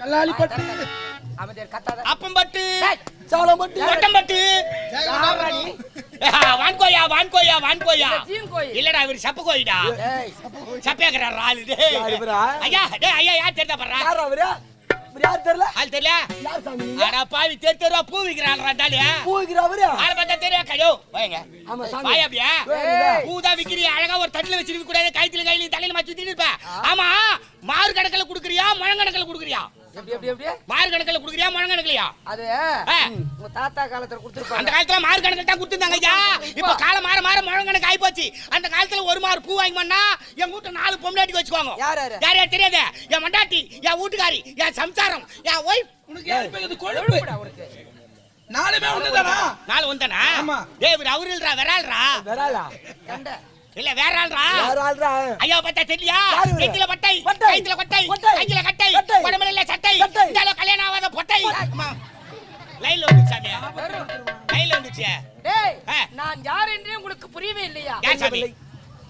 கல்லாலிப்பட்டு. அப்பம்பட்டு. சாலம்பட்டி ஒட்டம்பட்டு? வான்கோயா வான்கோயா வான்கோயா இல்லடா இவர் சப்பு கோயிடா சப்பேக்கறார் ஆளு யாரு இவரா? ஐயா டேய் ஐயா யார் தெரியுதா பண்றா? யார் அவரு யார் தெரியல? ஆள் தெரியல? யார் சாமி நீங்க? அட பாவி தெரு தெருவா பூ விக்கிறான் ரெண்டாலே பூ வைக்கிற அவரு ஆளை பார்த்தா தெரியா கையோ வாங்க ஆமா சாமி. வாயா அப்படியே. ஏய். பூதா விக்கிறிய? அழகா ஒரு தட்டுல வச்சிருக்க கூடாது. கைத்துல கையில தலையில மாத்தி வச்சுட்டு இருப்ப ஆமா மாறு கணக்குல குடுக்குறியா? முழங்கணக்குல குடுக்குறியா? எப்படி எப்படி எப்படி? மாறு கணக்குல குடுக்குறியா முழங்கணக்குலயா அது ஆ. உங்க தாத்தா காலத்துல அந்த காலத்துல மாறு கணக்கு தான் கொடுத்துருந்தாங்க ஐயா. இப்ப காலம் மாற மாற போச்சு அந்த காலத்துல ஒரு மாறு பூ வாங்கி பண்ணா என் வீட்டுல நாலு பொம்னாட்டி வச்சுக்குவாங்க. யார் யாரு? யார் யார் தெரியாது? என் மண்டாட்டி என் வீட்டுக்காரி என் சம்சாரம் என் ஒய்ஃப் உனக்கு யார் பேர் இது கொழுப்பு? உனக்கு. நாலுமே ஒண்ணுதானா? நாலு வந்தானா ஆமா. ஏய் இவர் அவரு இல்லடா விரால்ரா வராளா கண்ட. இல்ல வேற ஆள்ரா? யார் ஆள்றா ஐயா யாரு இவரு? நெத்தில பட்டை பட்டை. கைத்துல கொட்டை. கையில கட்டை. உடம்புல சட்டை. சட்டை. இந்தால கல்யாணம் ஆகாத பொட்டை. அம்மா. லைன்ல வந்துச்சு சாமி லைன்ல வந்துச்சு டேய். நான் யார் என்றே உங்களுக்கு புரியவே இல்லையா?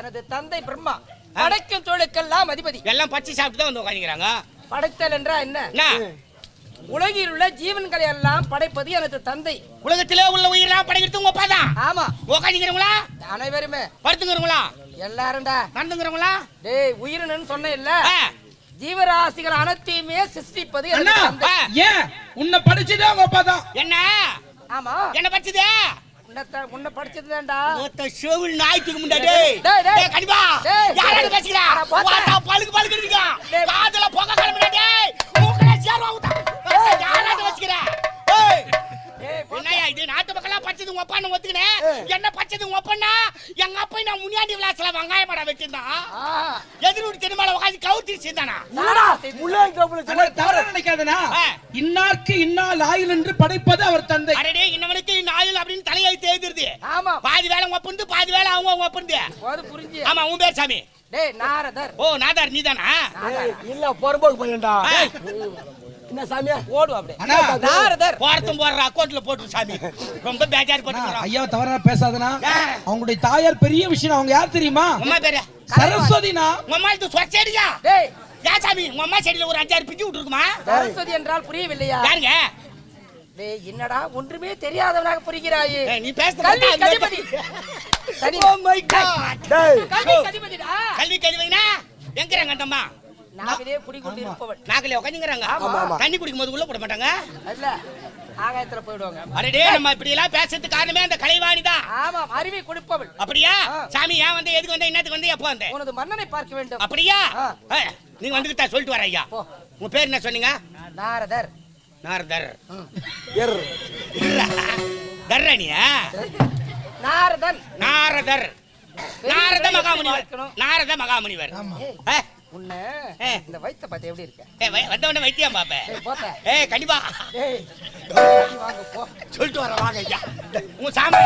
எனது தந்தை பிரம்மா. படைக்கும் தொழுக்கெல்லாம் அதிபதி. எல்லாம் பச்சை சாப்பிட்டு தான் வந்து உட்காந்துக்கிறாங்க படைத்தல் என்றா என்ன? உலகில் உள்ள ஜீவன்களை எல்லாம் படைப்பது எனது தந்தை. உலகத்திலே உள்ள உயிரெல்லாம் படைக்கிறது உங்க அப்பா தான். ஆமா. உட்காந்துக்கிறவங்களா அனைவருமே. படுத்துங்கிறவங்களா எல்லாரும்டா. நடந்துங்கிறவங்களா? டேய் உயிரினு சொன்னேன் இல்ல. ஜீவராசிகள் அனைத்தையுமே சிருஷ்டிப்பது எனது அண்ணா தந்தை. ஏன்? உன்னை படிச்சதே உங்க அப்பா தான். என்ன? ஆமா. என்ன பச்சது உன்னை உன்னை படிச்சதுதான்டா. ஒத்த செவில் நாய்த்துக்கு முன்னாடி டேய் டேய். யாராவது பேசுகிறா? இருக்கா. காதுல புகை டேய். சேர்வா ஊத்தா யாராவது வச்சுக்கிறா. இது நாட்டு மக்கள்லாம் பச்சது உங்க அப்பான்னு ஒத்துக்கினேன். என்ன பச்சது உங்க அப்பன்னா? எங்க அப்பா நான் முன்னாடி விளாசல வெங்காய படம் வெட்டிருந்தான் ஆ. எதிர் வீட்டு திருமலை உட்காந்து கவுத்தி சேர்ந்தானா தவறா நினைக்காதனா. இன்னார்க்கு இன்னால் ஆயுள் என்று படைப்பது அவர் தந்தை. அரடே இன்னவனுக்கு இந்த ஆயுள் அப்படின்னு தலையெழுத்து எழுதிருது ஆமா. பாதி வேலை உங்க ஒப்பந்து பாதி வேலை அவங்க புரிஞ்சு ஆமா உன் பேர் சாமி. டேய் நாரதர். ஓ நாதார் நீதானா? இல்ல பொறம்போக்கு பையன்டா. என்ன சாமியா? ஓடு அப்படியே. நாரதர். போறதும் போடுற அக்கௌண்ட்ல போட்டு சாமி. ரொம்ப பேஜார் அண்ணா, பண்ணிக்கிறோம் ஐயா தவறா பேசாதனா அவங்களுடைய தாயார் பெரிய விஷயம் அவங்க யார் தெரியுமா? உம்மா பேரு? சரஸ்வதினா அம்மா இது சொச்சடியா டேய். ஏன் சாமி உங்க அம்மா செடியில ஒரு அஞ்சாறு பிஞ்சு விட்டுருக்குமா? சரஸ்வதி என்றால் புரியவில்லையா? யாருங்க? டேய் என்னடா ஒன்றுமே தெரியாதவனாக புரிகிறாயே. நீ பேசுறது கல்வி கதிபதி. Oh my God. டேய் கல்வி கதிபதிடா கல்வி கல்வினா எங்கிறாங்க அம்மா நாவிலே குடிக்கொண்டு இருப்பவள் நாக்கிலே உட்காந்துங்கிறாங்க ஆமா. தண்ணி குடிக்கும் போது உள்ள போட மாட்டாங்க. இல்ல ஆகாயத்துல போயிடுவாங்க. அரடே நம்ம இப்படி எல்லாம் பேசுறதுக்கு காரணமே அந்த கலைவாணி தான் ஆமா அறிவை கொடுப்பவள். அப்படியா. சாமி ஏன் வந்து எதுக்கு வந்த என்னத்துக்கு வந்து எப்போ வந்த? உனது மன்னனை பார்க்க வேண்டும். அப்படியா? நீங்க வந்துகிட்டா சொல்லிட்டு வர ஐயா. உங்க பேர் என்ன சொன்னீங்க? நாரதர். நாரதர் எர் தர்ரணியா நாரதன் நாரதர் நாரத மகாமுனிவர். நாரத மகாமுனிவர். உன்னை. இந்த வயித்தை பார்த்து எப்படி இருக்க? ஏ, வை- வந்தவொடனே வைத்தியம் பாப்பேன் ஏ கண்டிப்பா. சொல்லிட்டு வர வாங்க ஐயா. உன் சாமி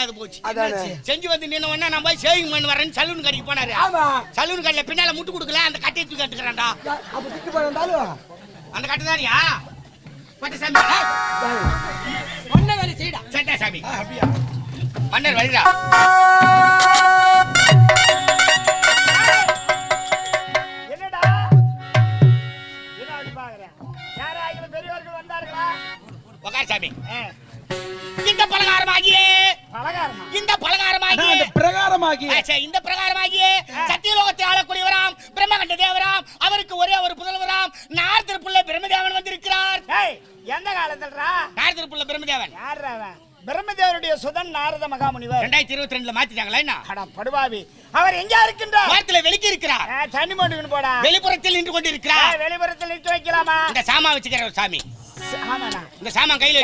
தெரியாது போச்சு. அதானே. செஞ்சு வந்து நின்ன உடனே நம்ம போய் சேவிங் பண்ணி வரேன்னு சலூன் கடைக்கு போனாரு. ஆமா. சலூன் கடையில பின்னால முட்டு கொடுக்கல அந்த கட்டையை தூக்கி பண்ணாலும் அந்த கட்டு தானியா? பட்ட சாமி. ஏய், சொன்ன வேலை செய்டா. சட்டா சாமி. மன்னர் வருகிறா மகாமுனிவர் ரெண்டாயிரத்தி இருபத்தி ரெண்டுல மாத்திட்டாங்களா என்ன? அட படுபாவி. அவர் எங்க இருக்கின்றார்? வாரத்துல வெளிக்கு இருக்கிறார். தண்ணி போடா. வெளிப்புறத்தில் நின்று ஆ, கொண்டிருக்கிறார் வெளிப்புறத்தில் நிறுத்தி வைக்கலாமா? இந்த சாமா வச்சுக்கிற சாமி. இந்த சாமான் கையில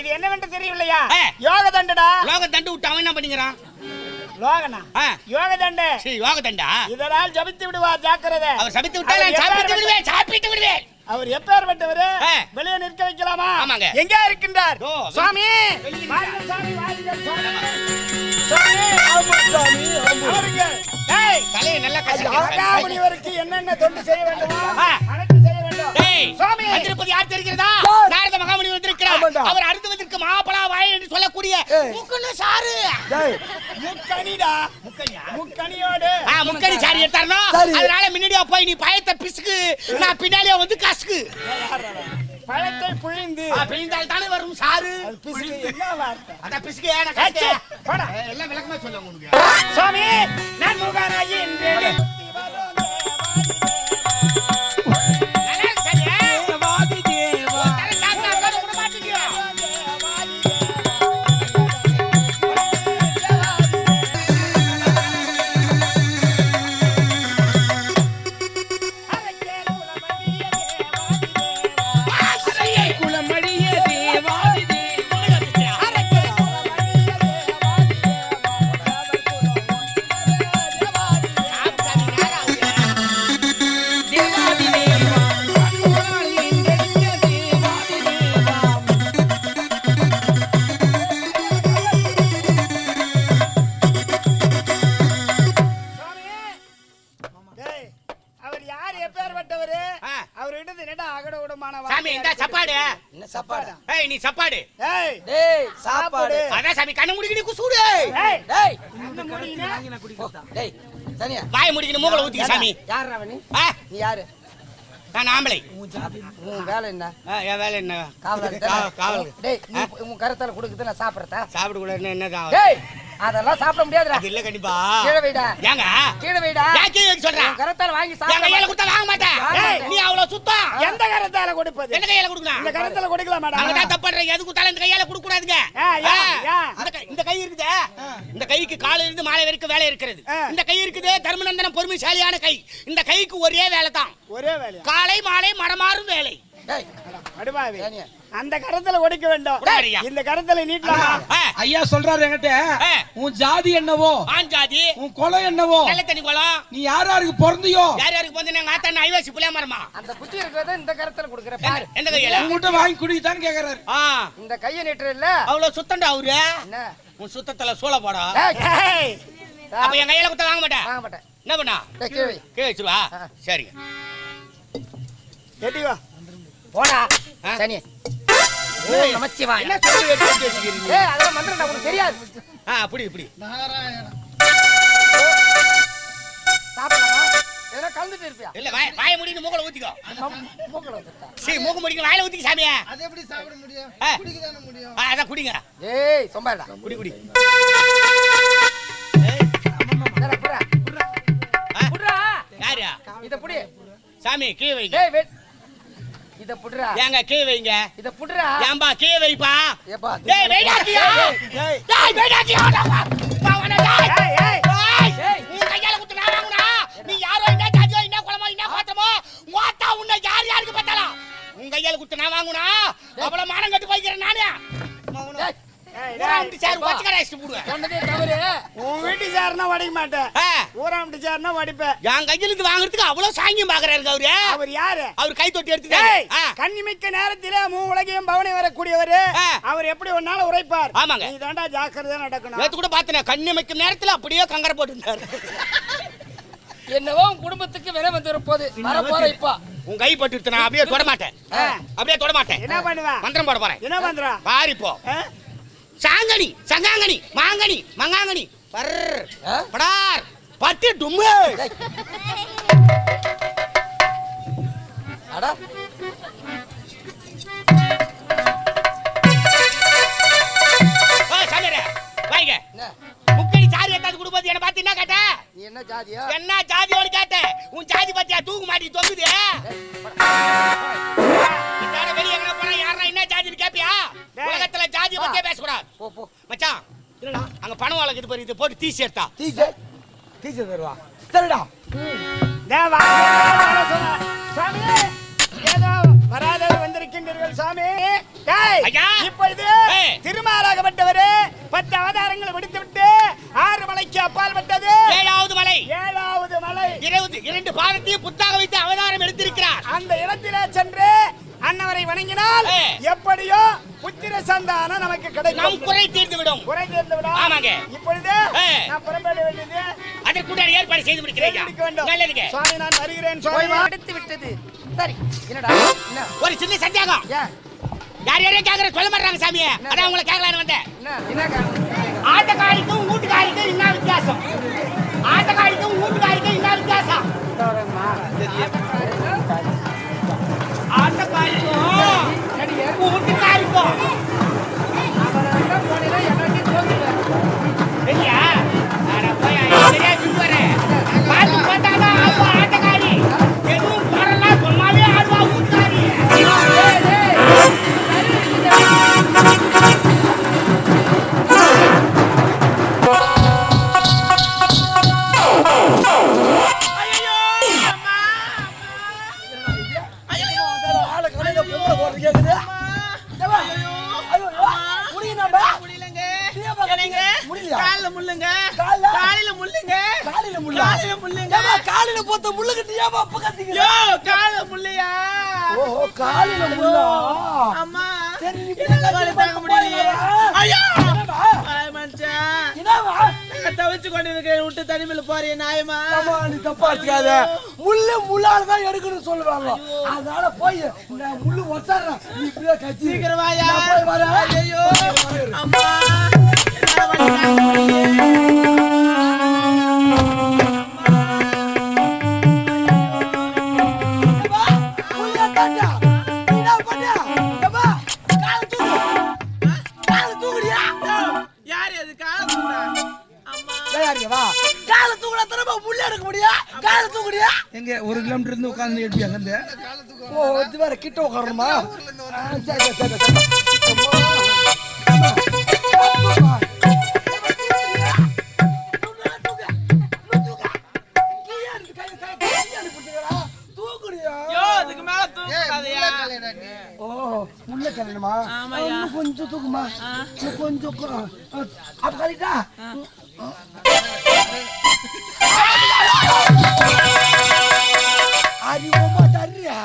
இது என்னவென்று தெரியவில்லையா. யோக தண்டடா. லோக தண்டு விட்டு அவன் என்ன பண்ணிக்கிறான்? லோகனா? யோக தண்டு. சரி யோக தண்டா? இதனால் ஜபித்து விடுவார் ஜாக்கிரதை. அவர் அவர் நான் சாப்பிட்டு விடுவேன் சாப்பிட்டு விடுவேன். அவர் எப்பேற்பட்டவரு. வெளியே நிற்க வைக்கலாமா? ஆமாங்க. எங்க இருக்கின்றார்? சுவாமி! சுவாமி! அவருக்கு என்னென்ன தொண்டு செய்ய வேண்டுமோ ஆ. அனைத்து செய்ய வேண்டும். டேய், சுவாமி! யார் தெரிகிறதா? நாரத மகாமுனி அவர் அடுத்து வந்திருக்க மாப்பலா வாய் என்று சொல்லக்கூடிய. முக்குன்னு சாரு டேய் முக்கணிடா. முக்கணியோடு. ஆ, முக்கணி சாரி. எடுத்தாருனோ. அதனால முன்னாடியே போய் நீ பயத்தை பிசுக்கு. நான் பின்னாடியே வந்து கசுக்கு. பழத்தை புழிந்து. ஆ, பிழிந்தால் தானே வரும் சாரு அது பிசுக்கு. என்ன வார்த்தை அதான் பிசுக்கு எல்லாம் விளக்கமா சொல்ல உங்களுக்கு. சுவாமி நான் முகாராயி யார் எப்பேற்பட்டவரு ஆ. அவர்கிட்ட என்னடா அகட விடமான சாமி இந்த சாப்பாடு. என்ன சாப்பாடு? ஏய் நீ சாப்பாடு. ஏய் டேய் சாப்பாடு. அதான் சாமி கண்ணு முடிக்க நீ குசூடு ஏய் டேய். அந்த முடியினா போ, டேய் சனியா. வாய் முடிக்கணும் மூக்கல ஊத்திக்க சாமி. யார் நீ நீ யாரு? நான் ஆம்பளை. உன் வேலை என்ன? என் வேலை என்ன? காவலாளி கா- தானே? காவல் டேய் உன் கருத்தால கொடுக்குது நான் சாப்பிடுறதா? சாப்பிட கூட என்ன என்னதான் டேய் அதெல்லாம் சாப்பிட முடியாதுடா. இல்ல கண்டிப்பா. கீழே வைடா ஏங்க? கீழே வைடா ஏன் கீழே வைக்க சொல்ற? உன் கருத்தால வாங்கி என் கையில சாப்பிட கொடுத்தா வாங்க மாட்டேன். நீ அவ்வளவு சுத்தம். எந்த கரத்தால கொடுப்பது? எந்த கையில இந்த கொடுக்கலாம் கரத்துல கொடுக்கலாம் அங்க மேடம் தான் தப்பு எது கொடுத்தாலும் இந்த கையால கொடுக்க கூடாதுங்க? இந்த கை- இந்த இருக்குதே. இந்த கைக்கு கால இருந்து மாலை வரைக்கும் வேலை இருக்கிறது. இந்த கை இருக்குது தர்மநந்தனம் பொறுமைசாலியான கை. இந்த கைக்கு ஒரே வேலை தான் ஒரே வேலையா? காலை மாலை மடமாறும் வேலை. ஏனியா? அந்த கரத்துல ஒடிக்க வேண்டும். இந்த கரத்துல நீட்டலாமா? ஐயா சொல்றாரு என்கிட்ட. உன் ஜாதி என்னவோ ஆண் ஜாதி. உன் குலம் என்னவோ தண்ணி குளம். நீ யார் யாருக்கு பிறந்தியோ யார் யாருக்கு வந்து நாங்க ஆத்தா ஐவாசி புளிய மரமா? அந்த குச்சி இருக்கிறத இந்த கரத்துல கொடுக்குற பாரு. எந்த கையில? உங்ககிட்ட வாங்கி குடித்தான்னு கேக்குறாரு. ஆ. இந்த கையை நீட்டுற இல்ல? அவ்வளவு சுத்தண்டா அவரு. என்ன? உன் சுத்தத்துல சூள போடா. அப்ப என் கையில கொடுத்தா வாங்க மாட்டேன்? வாங்க மாட்டேன். என்ன பண்ணா? கீழே வச்சிருவா. சரிங்க எட்டி வா. போடா? சனி. நமச்சிவாய என்ன சொல்லி வச்சுக்கிறீங்க? ஏய் அதெல்லாம் மந்திரம் உனக்கு தெரியாது. ஆ அப்படி இப்படி. சாப்பிடலாமா? ஏதோ கலந்துட்டு இருப்பியா? இல்ல வாய வாய முடின்னு மூக்கல ஊத்திக்கோ. மூக்கல. சரி மூக்கு முடிக்கணும் வாயில ஊத்திக்க சாமியா அது எப்படி சாப்பிட முடியும்? ஆ. குடிக்க தானே முடியும்? ஆ, அதான் குடிங்க. ஏய் சொம்பாடா குடி குடி. யாரு? இத புடி. சாமி கீ வைங்க. வெயிட் இத புடுறா. ஏங்க கீ வைங்க. இத புடுறா. ஏம்பா கீ வைப்பா. ஏப்பா டேய் வெயிடாக்கியா ஏய், டேய் பாவன டேய் ஏய், ஏய். கையால குத்து நான் வாங்குனா நீ யாரோ என்ன ஜாதியோ என்ன குலமோ என்ன கோத்தமோ மோத்தா உன்னை யார் யாருக்கு பார்த்தாலும் உன் கையால குத்து நான் வாங்குனா அவ்வளவு மானம் கட்டு போய்க்கிறேன் நானே. டேய், ஏய், ஊராம் டேய், சார் வச்சுக்கடா இஷ்டம் போடுவேன். சொன்னதே தவறு. உன் வீட்டு சாருனா வடிக்க மாட்டேன். ஆ, ஊராம் சாருனா வடிப்பேன். என் கையில இருந்து வாங்குறதுக்கு அவ்வளவு சாங்கியம் பாக்குறாரு அவரு அவர் யாரு? அவர் கை தொட்டி ஏய், எடுத்துட்டாரு கண்ணிமிக்க நேரத்திலே மூ உலகையும் பவனி வரக்கூடியவர். அவர் எப்படி ஒன்னால உரைப்பார்? ஆமாங்க. நீ தாண்டா ஜாக்கிரதையா நடக்கணும். நேத்து கூட பார்த்தேன் நேரத்துல அப்படியே கங்கர போட்டுருந்தாரு. என்னவோ உன் குடும்பத்துக்கு விலை வந்து போது வர போற இப்ப. உன் கை பட்டு நான் அப்படியே தொட மாட்டேன். அப்படியே தொட மாட்டேன். என்ன பண்ணுவேன் மந்திரம் போட போறேன். என்ன பண்றா பாரு இப்போ ஆ? சாங்கனி சங்காங்கனி மாங்கனி மங்காங்கனி. பர்? படார். பட்டு டும்மு. அடா. முக்கடி சாரி எத்தாந்து கொடுப்பது என்ன பார்த்து என்ன கேட்ட? நீ என்ன ஜாதியா? டீச்சர் தருவா சரிடா. டேய், வா, வர சொன்ன. சாமி ஏதோ வராதவர் வந்திருக்கின்றீர்கள் சாமி. டேய், ஐயா. இப்பொழுது ஏய். திருமாலாகப்பட்டவர் பத்து அவதாரங்களை விடுத்து விட்டு ஆறு மலைக்கு அப்பால் பட்டது. ஏழாவது மலை. ஏழாவது மலை. இருபது இரண்டு பாதத்தையும் புத்தாக வைத்து அவதாரம் எடுத்திருக்கிறார். அந்த இடத்திலே சென்று அன்னவரை வணங்கினால். எப்படியோ புத்திர சந்தானம் நமக்கு நம் கிடைக்கும் குறை தீர்ந்து விடும் குறை தீர்ந்து விடும் ஆமாங்க. இப்பொழுது அதற்குண்டான ஏற்பாடு செய்து முடிக்கிறேன் ஒரு சின்ன சந்தேகம். யார் யாரையும் கேக்குற சொல்ல மாட்டாங்க சாமியே. அதான் உங்களை கேட்கலான்னு வந்தேன். என்ன? என்ன காரணம்? ஆட்டக்காரிக்கும் வீட்டுக்காரிக்கும் என்ன வித்தியாசம்? ஆட்டக்காரிக்கும் வீட்டுக்காரிக்கும் என்ன வித்தியாசம்? ஆட்டக்காரிக்கும் வீட்டுக்காரிக்கும் முள்ளுங்க? காலில முள்ளுங்க. காலையில முள்ளா? காலில முள்ளுங்க. காலையில போத்த முள்ளு கட்டி ஏம்மா அப்ப கத்திக்கிற? யோ கால்ல முள்ளையா? ஓஹோ, காலையில முள்ளா? அம்மா. சரி, பின்னாடி வலி தாங்க முடியலையே. ஐயோ! தவிச்சு கொண்டு விட்டு தனிமையில போறிய நாயமா நீ தப்பா வச்சுக்காத. முள்ளு முள்ளால தான் எடுக்கணும்னு சொல்லுவாங்க. அதனால போய் நான் முள்ளு ஒட்டாடுறேன் நீ இப்படியே கத்தி. சீக்கிரம் வாயா. போய் ஐயோ அம்மா. தூக்குடியா? யார் தூக்குடியா? எங்க ஒரு கிலோமீட்டர் இருந்து உட்கார்ந்து எப்படி ஓ, இது வேற கிட்ட உட்காரணுமா? சரி, சரி, சரி, ஆமாய்யா. இன்னும் கொஞ்சம் தூக்குமா? இன்னும் கொஞ்சம் அப்ப கழிட்டா அறிவமா தர்றியா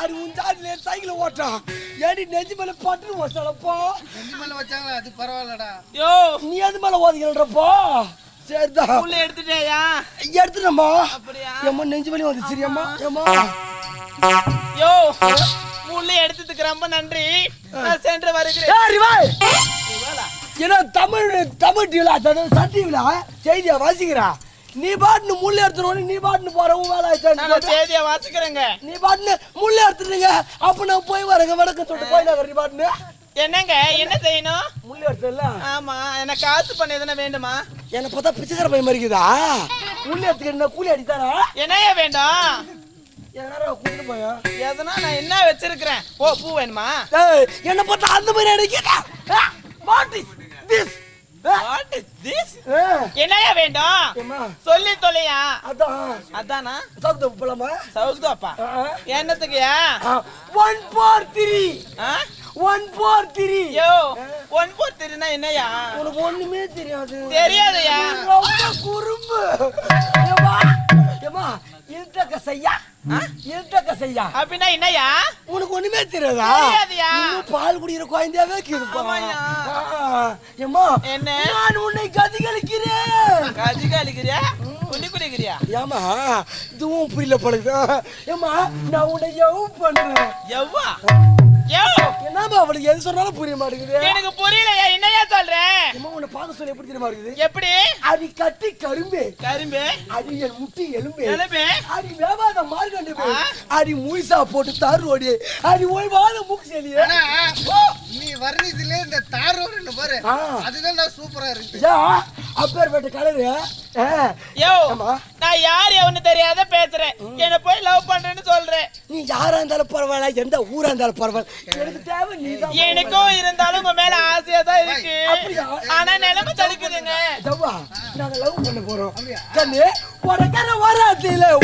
அது ஜாதியில சைக்கிள் ஓட்டான் ஏடி நெஞ்சு மேல பட்டு ஓசலப்போ நெஞ்சு மேல வச்சாங்களா அது பரவாயில்லடா. யோ. நீ எது மேல ஓதிக்கிறப்போ சரிதான் உள்ள எடுத்துட்டேயா? எடுத்துனம்மா அப்படியா? ஏம்மா நெஞ்சு மேலே வந்து சரியாம்மா? ஏம்மா? யோ. முள்ளு எடுத்ததுக்கு ரொம்ப நன்றி. நான் சென்று வருகிறேன். ஏன்னா தமிழ் தமிழ் டிவில சன் டிவில செய்தியா வாசிக்கிறா. நீ பாட்டுன்னு முள்ளு எடுத்துருவோம் நீ பாட்டுன்னு போற உன் வேலை நான் செய்தியை வாசிக்கிறேங்க. நீ பாட்டுன்னு முள்ளு எடுத்துருங்க அப்ப நான் போய் வரேங்க வடக்கு சொல்லிட்டு போய் நான் நீ பாட்டுன்னு. என்னங்க என்ன செய்யணும்? முள்ளு எடுத்துல ஆமா எனக்கு காசு பண்ண எதுனா வேண்டுமா? என்னை பார்த்தா பிச்சைக்கார பையன் மாதிரி இருக்குதா? முள்ளு எடுத்துக்கிட்டு கூலி அடித்தாரா? என்னையா வேண்டாம்? எதனா நான் என்ன வச்சிருக்கிறேன்? ஓ பூ வேணுமா? என்னை பார்த்தா அந்த மாதிரி அடிக்கிறா what is this what is this என்னையா வேண்டும்? சொல்லி தொலையா? அதான். அதானா? சாப்பிட்டு போலாமா? சவுக்குதாப்பா என்னத்துக்குயா? One four three? One four three யோ ஒன் போர் தெரியுனா என்னையா? உனக்கு ஒண்ணுமே தெரியாது. தெரியாதயா? ரொம்ப குறும்பு. ஏம்மா? இருட்டக்க செய்யா இருட்டக்க செய்யா? அப்படின்னா என்னையா உனக்கு ஒண்ணுமே தெரியாதா? பால் குடிக்கிற குழந்தையாவே ஏம்மா என்ன? நான் உன்னை கதிகளிக்கிறேன் கஜி கழிக்கிறியா குடி குடிக்கிறியா? ஏம்மா இதுவும் புரியல பழகுது ஏம்மா நான் உன்னை எவ் பண்றேன் எவ்வா? யோ! என்னம்மா அவளுக்கு எது சொன்னாலும் புரிய மாட்டேங்குது? எனக்கு புரியலையா என்னையா சொல்றேன் ஏம்மா உன்னை பார்க்க சொல்ல எப்படி தெரியுமா இருக்குது? எப்படி? அடி கட்டி கரும்பே. கரும்பு? அடி என் முட்டி எலும்பே. எலும்பு? அடி வேவாத மார்கண்டு பே. ஆ? அடி முயசா போட்டு தார் ஓடி அடி ஓய்வாத மூக்கு செலியே. நீ வர்ணிதிலே இந்த தாரோடு பாரு. அதுதான் நான் சூப்பரா இருக்கு. அப்பேற்பட்ட கலரு. யோ. நான் யார் எவனு தெரியாத பேசுறேன். என்ன போய் லவ் பண்றேன்னு சொல்றேன். நீ யாரா இருந்தாலும் பரவாயில்ல எந்த ஊரா இருந்தாலும் பரவாயில்ல. எனக்கு தேவை நீதான். எனக்கும் இருந்தாலும் உங்க மேல ஆசையா தான் இருக்கு? ஆனா நிலைமை தடுக்குதுங்க. ஜவ்வா நாங்க லவ் பண்ண போறோம். கண்ணு உனக்கற வராத்தில